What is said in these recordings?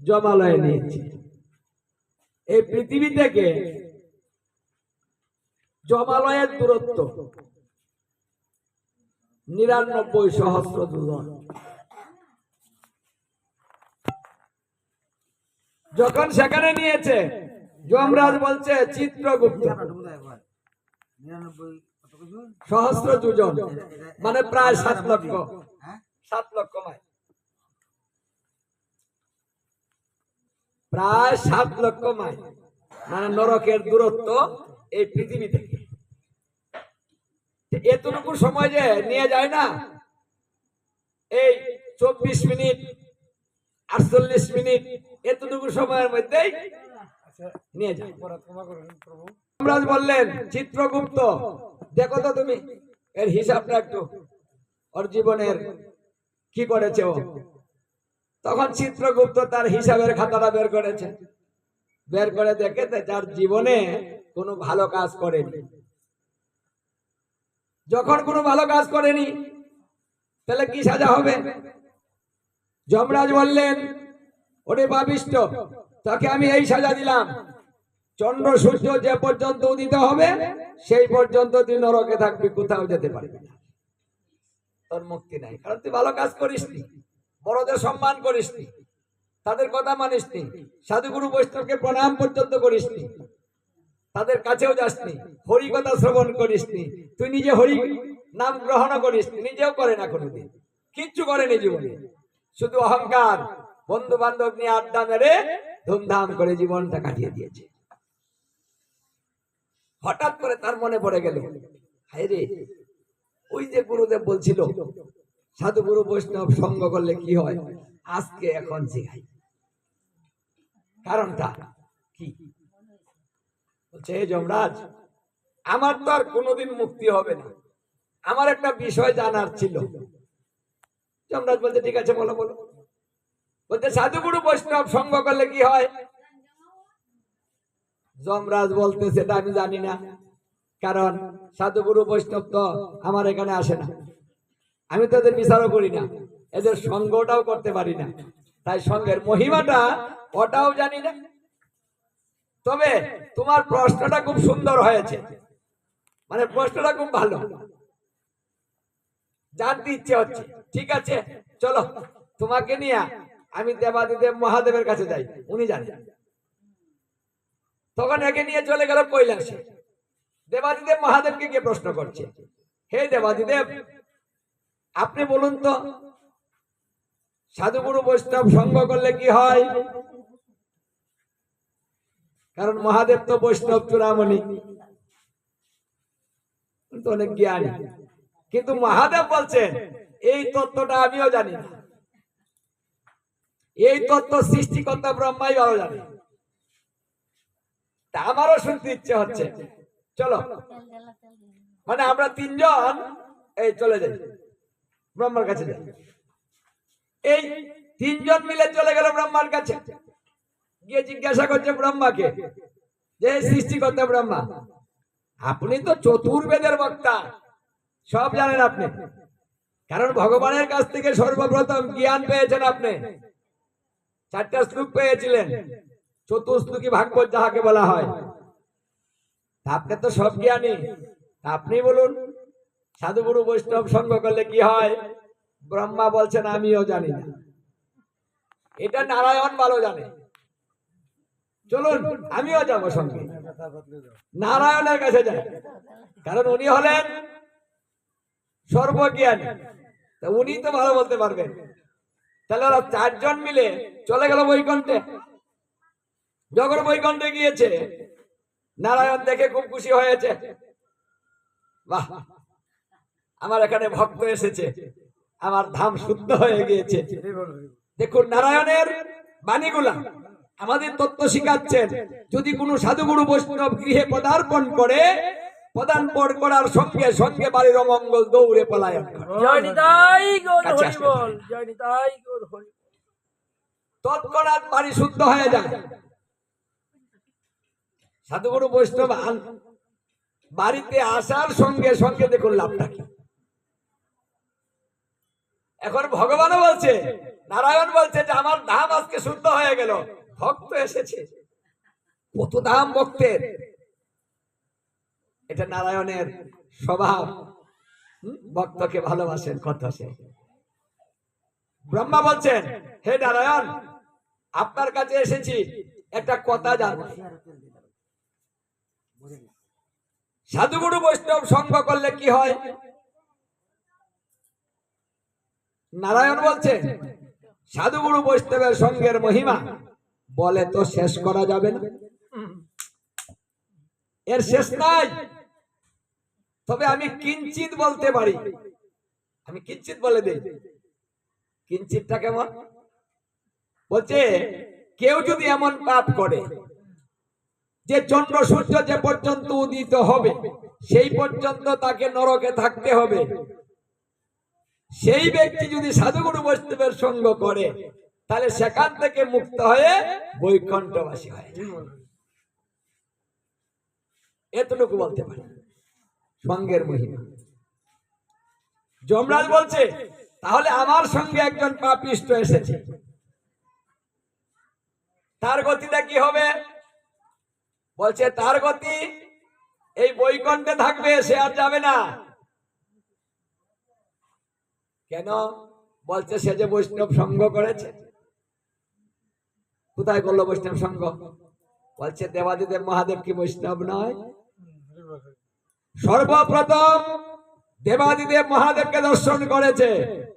জমালয়ে নিয়েছে। এই পৃথিবী থেকে জমালয়ের দূরত্ব নিরানব্বই সহস্র দুজন। যখন সেখানে নিয়েছে যমরাজ বলছে চিত্রগুপ্ত। সহস্র দুজন মানে প্রায় সাত লক্ষ। হ্যাঁ? সাত লক্ষ মাইল। প্রায় সাত লক্ষ মাইল। মানে নরকের দূরত্ব এই পৃথিবী থেকে এতটুকু সময় যে নিয়ে যায় না, এই চব্বিশ মিনিট, আটচল্লিশ মিনিট, এতটুকু সময়ের মধ্যেই নিয়ে যায়। বললেন, চিত্রগুপ্ত, দেখো তো তুমি, এর হিসাবটা একটু, ওর জীবনের কি করেছে ও? তখন চিত্রগুপ্ত তার হিসাবের খাতাটা বের করেছে। বের করে দেখে যার জীবনে কোনো ভালো কাজ করেনি। যখন কোনো ভালো কাজ করেনি, তাহলে কি সাজা হবে? যমরাজ বললেন, ওরে পাপিষ্ট তাকে আমি এই সাজা দিলাম। চন্দ্র, সূর্য যে পর্যন্ত উদিত হবে, সেই পর্যন্ত তুই নরকে থাকবি, কোথাও যেতে পারবি না। তোর মুক্তি নাই, কারণ তুই ভালো কাজ করিসনি। বড়দের সম্মান করিসনি তাদের কথা মানিসনি সাধুগুরু বৈষ্ণবকে প্রণাম পর্যন্ত করিসনি তাদের কাছেও যাসনি হরি কথা শ্রবণ করিসনি তুই নিজে হরি নাম গ্রহণ করিসনি নিজেও করে না কোনোদিন। কিচ্ছু করেনি জীবনে। শুধু অহংকার। বন্ধু বান্ধব নিয়ে আড্ডা মেরে ধুমধাম করে জীবনটা কাটিয়ে দিয়েছে। হঠাৎ করে তার মনে পড়ে গেল হায় রে ওই যে গুরুদেব বলছিল সাধু গুরু বৈষ্ণব সঙ্গ করলে কি হয়? আজকে এখন শিখাই কারণটা কি? বলছে যমরাজ, আমার তো আর কোনোদিন মুক্তি হবে না। আমার একটা বিষয় জানার ছিল। যমরাজ বলতে ঠিক আছে, বলো বলো। বলছে, সাধুগুরু বৈষ্ণব সঙ্গ করলে কি হয়? যমরাজ বলতে সেটা আমি জানি না। কারণ সাধুগুরু বৈষ্ণব তো আমার এখানে আসে না। আমি তো এদের বিচারও করি না। এদের সঙ্গটাও করতে পারি না। তাই সঙ্গের মহিমাটা ওটাও জানি না। তবে তোমার প্রশ্নটা খুব সুন্দর হয়েছে। মানে প্রশ্নটা খুব ভালো। জানতে ইচ্ছে হচ্ছে। ঠিক আছে, চলো, তোমাকে নিয়ে আমি দেবাদিদেব মহাদেবের কাছে যাই। উনি জানেন তখন একে নিয়ে চলে গেল কৈলাসে। দেবাদিদেব মহাদেবকে গিয়ে প্রশ্ন করছে। হে দেবাদিদেব আপনি বলুন তো, সাধুগুরু বৈষ্ণব সঙ্গ করলে কি হয়? কারণ মহাদেব তো বৈষ্ণব চূড়ামণি। অনেক জ্ঞানী। কিন্তু মহাদেব বলছেন, এই তত্ত্বটা আমিও জানি না। এই তত্ত্ব সৃষ্টিকর্তা ব্রহ্মাই ভালো জানে। তা আমারও শুনতে ইচ্ছে হচ্ছে। চলো। মানে আমরা তিনজন, এই চলে যাই। ব্রহ্মার কাছে যাই। এই তিনজন মিলে চলে গেল ব্রহ্মার কাছে। গিয়ে জিজ্ঞাসা করছে ব্রহ্মাকে যে হে সৃষ্টিকর্তা ব্রহ্মা, আপনি তো চতুর্বেদের বক্তা। সব জানেন আপনি। কারণ ভগবানের কাছ থেকে সর্বপ্রথম জ্ঞান পেয়েছেন আপনি। চারটা শ্লোক পেয়েছিলেন। চতুর্শ্লোকী ভাগবত যাহাকে বলা হয়। আপনি তো সব জ্ঞানী। আপনি বলুন। সাধুগুরু বৈষ্ণব সঙ্গ করলে কি হয়? ব্রহ্মা বলছেন, আমিও জানি না। এটা নারায়ণ ভালো জানে। চলুন, আমিও যাব সঙ্গে। নারায়ণের কাছে যাই। কারণ উনি হলেন সর্বজ্ঞানী। উনি তো ভালো বলতে পারবেন। তাহলে ওরা চারজন মিলে চলে গেল বৈকুণ্ঠে। যখন বৈকুণ্ঠে গিয়েছে, নারায়ণ দেখে খুব খুশি হয়েছে। বাহ! আমার এখানে ভক্ত এসেছে। আমার ধাম শুদ্ধ হয়ে গিয়েছে। দেখুন নারায়ণের বাণীগুলা আমাদের তত্ত্ব শিখাচ্ছেন। যদি কোনো সাধুগুরু বৈষ্ণব গৃহে পদার্পণ করে পদার্পণ করার সঙ্গে সঙ্গে বাড়ির অমঙ্গল দৌড়ে পলায়ন। তৎক্ষণাৎ বাড়ি শুদ্ধ হয়ে যায়। সাধুগুরু বৈষ্ণব বাড়িতে আসার সঙ্গে সঙ্গে দেখুন লাভটা কি। এখন ভগবানও বলছে, নারায়ণ বলছে যে আমার ধাম আজকে শুদ্ধ হয়ে গেল। ভক্ত এসেছে। কত দাম ভক্তের? এটা নারায়ণের স্বভাব। ভক্তকে ভালোবাসেন কত সে। ব্রহ্মা বলছেন, হে নারায়ণ, আপনার কাছে এসেছি। একটা কথা জানতে সাধুগুরু বৈষ্ণব সঙ্গ করলে কি হয়? নারায়ণ বলছেন সাধুগুরু বৈষ্ণবের সঙ্গের মহিমা, বলে তো শেষ করা যাবে না। এর শেষ নাই। তবে আমি কিঞ্চিত বলতে পারি। আমি কিঞ্চিত বলে দিই। কিঞ্চিতটা কেমন? বলছে, কেউ যদি এমন পাপ করে, যে চন্দ্র সূর্য যে পর্যন্ত উদিত হবে, সেই পর্যন্ত তাকে নরকে থাকতে হবে। সেই ব্যক্তি যদি সাধুগুরু বৈষ্ণবের সঙ্গ করে, তাহলে সেখান থেকে মুক্ত হয়ে বৈকুণ্ঠবাসী হয় এতটুকু বলতে পারি। সঙ্গের মহিমা। যমরাজ বলছে, তাহলে আমার সঙ্গে একজন পাপিষ্ট এসেছে। তার গতিটা কি হবে? বলছে, তার গতি এই বৈকুণ্ঠে থাকবে, সে আর যাবে না। কেন? বলছে সে যে বৈষ্ণব সঙ্গ করেছে। কোথায় করল বৈষ্ণব সঙ্গ? বলছে দেবাদিদেব মহাদেব কি বৈষ্ণব নয়? সর্বপ্রথম দেবাদিদেব মহাদেবকে দর্শন করেছে।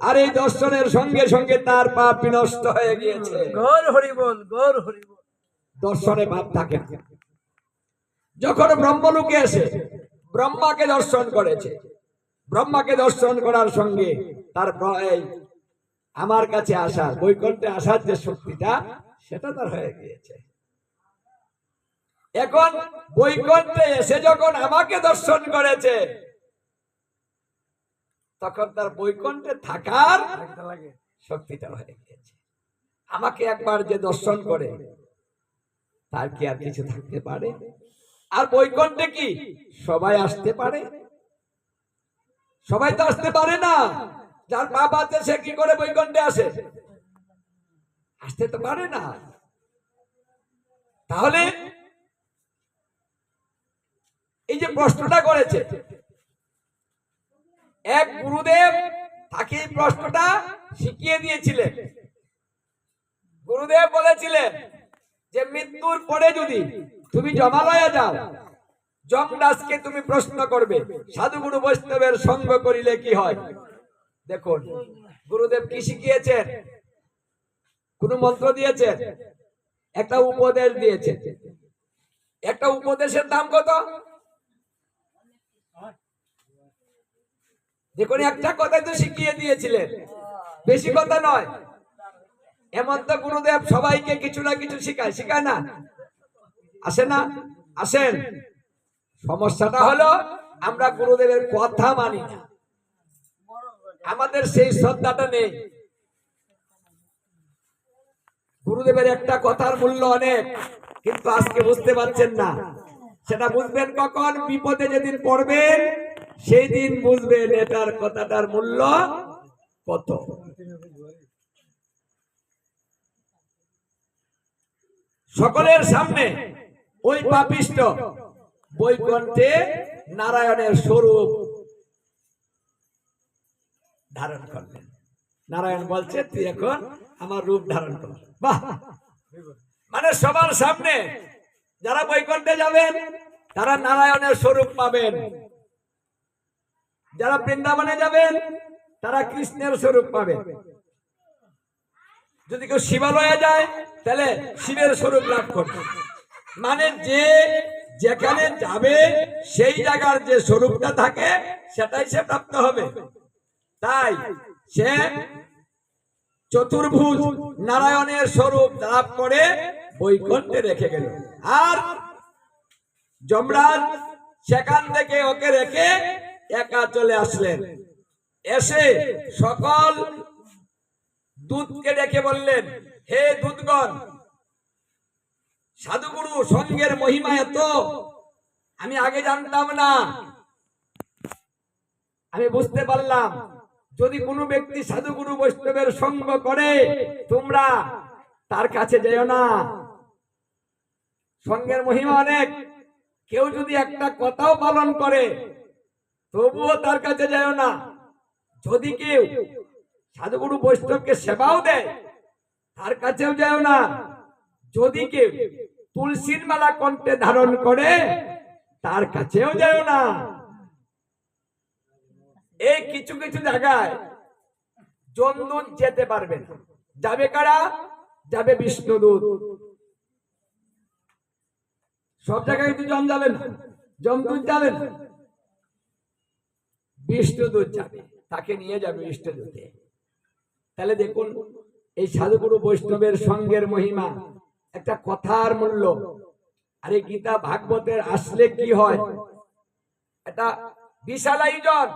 আর এই দর্শনের সঙ্গে সঙ্গে তার পাপ বিনষ্ট হয়ে গিয়েছে। গৌর হরি বল গৌর হরি বল। দর্শনে ভাব থাকে যখন ব্রহ্মলোকে এসে ব্রহ্মাকে দর্শন করেছে ব্রহ্মাকে দর্শন করার সঙ্গে তার আমার কাছে আসার, বৈকুণ্ঠে আসার যে শক্তিটা, সেটা তার হয়ে গিয়েছে। এখন বৈকুণ্ঠে এসে যখন আমাকে দর্শন করেছে, তখন তার বৈকুণ্ঠে থাকার শক্তিটা হয়ে গিয়েছে। আমাকে একবার যে দর্শন করে, তার কি আর কিছু থাকতে পারে? আর বৈকুণ্ঠে কি সবাই আসতে পারে? সবাই তো আসতে পারে না। যার বাপ আছে সে কি করে বৈকুণ্ঠে আসে? আসতে তো পারে না। তাহলে এই যে প্রশ্নটা করেছে, এক গুরুদেব তাকে এই প্রশ্নটা শিখিয়ে দিয়েছিলেন। গুরুদেব বলেছিলেন যে, মৃত্যুর পরে যদি তুমি জমালয়ে যাও যমদাসকে তুমি প্রশ্ন করবে, সাধুগুরু বৈষ্ণবের সঙ্গ করিলে কি হয়? দেখুন, গুরুদেব কি শিখিয়েছেন? কোন মন্ত্র দিয়েছেন? একটা উপদেশ দিয়েছে একটা উপদেশের দাম কত? দেখুন, একটা কথাই তো শিখিয়ে দিয়েছিলেন। বেশি কথা নয়। এমন তো গুরুদেব সবাইকে কিছু না কিছু শিখায়। শিখায় না? আসে না? আসেন। সমস্যাটা হলো, আমরা গুরুদেবের কথা মানি না। আমাদের সেই শ্রদ্ধাটা নেই। গুরুদেবের একটা কথার মূল্য অনেক, কিন্তু আজকে বুঝতে পারছেন না। সেটা বুঝবেন কখন? বিপদে যেদিন পড়বেন, সেই দিন বুঝবেন এটার কথাটার মূল্য কত। সকলের সামনে ওই পাপিষ্ট বৈকুণ্ঠে নারায়ণের স্বরূপ ধারণ করলেন। নারায়ণ বলছে, তুই এখন আমার রূপ ধারণ কর। মানে সবার সামনে যারা বৈকুণ্ঠে যাবেন, তারা নারায়ণের স্বরূপ পাবেন। যারা বৃন্দাবনে যাবেন, তারা কৃষ্ণের স্বরূপ পাবেন। যদি কেউ শিবালয়ে যায়, তাহলে শিবের স্বরূপ লাভ করবে। মানে যে যেখানে যাবে, সেই জায়গার যে স্বরূপটা থাকে, সেটাই সে প্রাপ্ত হবে। তাই সে চতুর্ভুজ নারায়ণের স্বরূপ লাভ করে বৈকুণ্ঠে রেখে গেল। আর যমরাজ সেখান থেকে ওকে রেখে একা চলে আসলেন। এসে সকল দূতকে ডেকে বললেন, হে দূতগণ সাধুগুরু সঙ্গের মহিমা এত, আমি আগে জানতাম না। আমি বুঝতে পারলাম, যদি কোনো ব্যক্তি সাধুগুরু বৈষ্ণবের সঙ্গ করে, তোমরা তার কাছে যেও না। সঙ্গের মহিমা অনেক, কেউ যদি একটা কথাও পালন করে, তবুও তার কাছে যেও না। যদি কেউ সাধুগুরু বৈষ্ণবকে সেবাও দেয়, তার কাছেও যেও না। যদি কেউ তুলসীর মালা কণ্ঠে ধারণ করে, তার কাছেও যেও না। এই কিছু কিছু জায়গায় জমদূত যেতে পারবে না। যাবে কারা? যাবে বিষ্ণুদূত সব জায়গায় কিন্তু জম যাবে না। জমদূত যাবে না। বিষ্ণুদূত যাবে। তাকে নিয়ে যাবে বিষ্ণুদূতে তাহলে দেখুন, এই সাধুগুরু বৈষ্ণবের সঙ্গের মহিমা। একটা কথার মূল্য। আরে গীতা ভাগবতের আসলে কি হয়? বিশাল আয়োজন।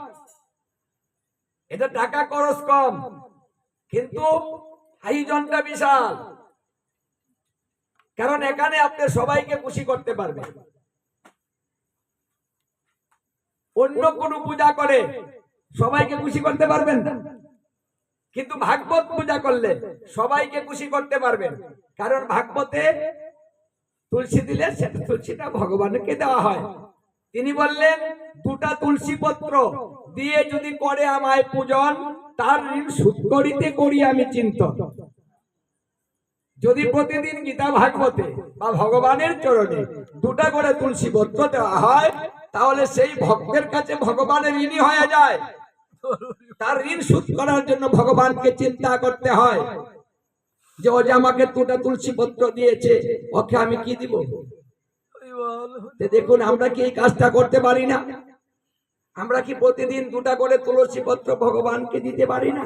এটা টাকা খরচ কম, কিন্তু আয়োজনটা বিশাল। কারণ এখানে আপনি সবাইকে খুশি করতে পারবেন। অন্য কোন পূজা করে সবাইকে খুশি করতে পারবেন না। কিন্তু ভাগবত পূজা করলে সবাইকে খুশি করতে পারবেন। কারণ ভাগবতে তুলসী দিলে সেটা তুলসীটা ভগবানকে দেওয়া হয়। তিনি বললেন, দুটা তুলসী পত্র দিয়ে যদি করে আমায় পূজন, তার ঋণ সুদ করিতে করি আমি চিন্তন। যদি প্রতিদিন গীতা ভাগবতে বা ভগবানের চরণে দুটা করে তুলসী পত্র দেওয়া হয়, তাহলে সেই ভক্তের কাছে ভগবানের ঋণী হয়ে যায়। তার ঋণ শোধ করার জন্য ভগবানকে চিন্তা করতে হয় যে ও যে আমাকে দুটা তুলসী পত্র দিয়েছে, ওকে আমি কি দিব? দেখুন, আমরা কি এই কাজটা করতে পারি না? আমরা কি প্রতিদিন দুটা করে তুলসী পত্র ভগবানকে দিতে পারি না?